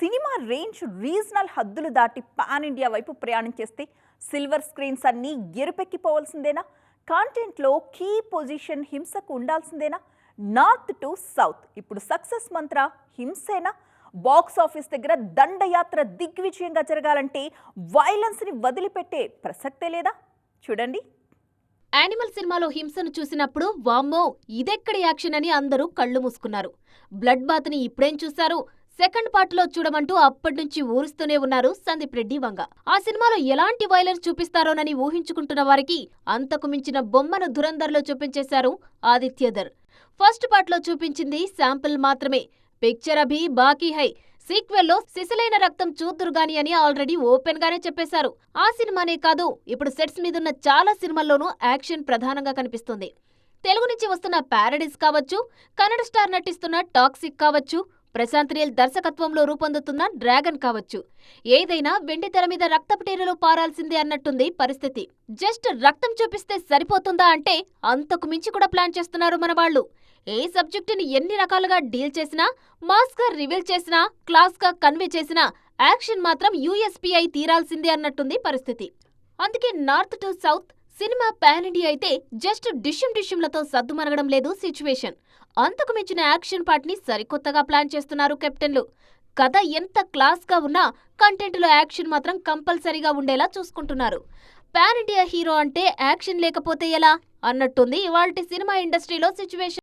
Cinema range regional హద్దులు దాటి pan India వైపు ప్రయాణం చేస్తే సిల్వర్ స్క్రీన్స్ అన్నీ ఎరుపెక్కిపోవాల్సిందేనా కాంటెంట్లో కీ పొజిషన్ హింసకు ఉండాల్సిందేనా? North to south. ఇప్పుడు సక్సెస్ మంత్ర హింసేనా? బాక్స్ ఆఫీస్ దగ్గర దండయాత్ర దిగ్విజయంగా జరగాలంటే వైలెన్స్ని వదిలిపెట్టే ప్రసక్తే లేదా? చూడండి. యానిమల్ సినిమాలో హింసను చూసినప్పుడు వామ్మో ఇదెక్కడి యాక్షన్ అని అందరూ కళ్ళు మూసుకున్నారు. బ్లడ్ బాత్ని ఇప్పుడేం చూశారు? సెకండ్ పార్ట్లో చూడమంటూ అప్పటినుంచి ఊరుస్తూనే ఉన్నారు సందీప్ రెడ్డి వంగ. ఆ సినిమాలో ఎలాంటి వైలెన్స్ చూపిస్తారోనని ఊహించుకుంటున్న వారికి అంతకు మించిన బొమ్మను ధురంధర్లో చూపించేశారు ఆదిత్యధర్. ఫస్ట్ పార్ట్లో చూపించింది శాంపిల్ మాత్రమే. పిక్చర్ అభి బాకీ హై. సీక్వెల్లో సిసలైన రక్తం చూద్దురుగాని అని ఆల్రెడీ ఓపెన్ గానే చెప్పేశారు. ఆ సినిమానే కాదు ఇప్పుడు సెట్స్ మీదున్న చాలా సినిమాల్లోనూ యాక్షన్ ప్రధానంగా కనిపిస్తుంది. తెలుగు నుంచి వస్తున్న ప్యారడీస్ కావచ్చు కన్నడ స్టార్ నటిస్తున్న టాక్సిక్ కావచ్చు ప్రశాంత్ రియల్ దర్శకత్వంలో రూపొందుతున్న డ్రాగన్ కావచ్చు. ఏదైనా వెండి తెర మీద రక్తపటీరలు పారాల్సిందే అన్నట్టుంది పరిస్థితి. జస్ట్ రక్తం చూపిస్తే సరిపోతుందా అంటే అంతకు మించి కూడా ప్లాన్ చేస్తున్నారు మన వాళ్ళు. ఏ సబ్జెక్టుని ఎన్ని రకాలుగా డీల్ చేసినా మాస్గా రివీల్ చేసినా క్లాస్గా కన్వే చేసినా యాక్షన్ మాత్రం యూఎస్పీఐ తీరాల్సిందే అన్నట్టుంది పరిస్థితి. అందుకే north to south cinema pan India అయితే జస్ట్ డిష్యం డిషుమ్లతో సద్దుమనగడం లేదు సిచ్యువేషన్. అంతకు మించిన యాక్షన్ పార్ట్ని సరికొత్తగా ప్లాన్ చేస్తున్నారు కెప్టెన్లు. కథ ఎంత క్లాస్గా ఉన్నా కంటెంట్లో యాక్షన్ మాత్రం కంపల్సరీగా ఉండేలా చూసుకుంటున్నారు. పాన్ ఇండియా హీరో అంటే యాక్షన్ లేకపోతే ఎలా? అన్నట్టుంది ఇవాళ సినిమా ఇండస్ట్రీలో సిచ్యువేషన్.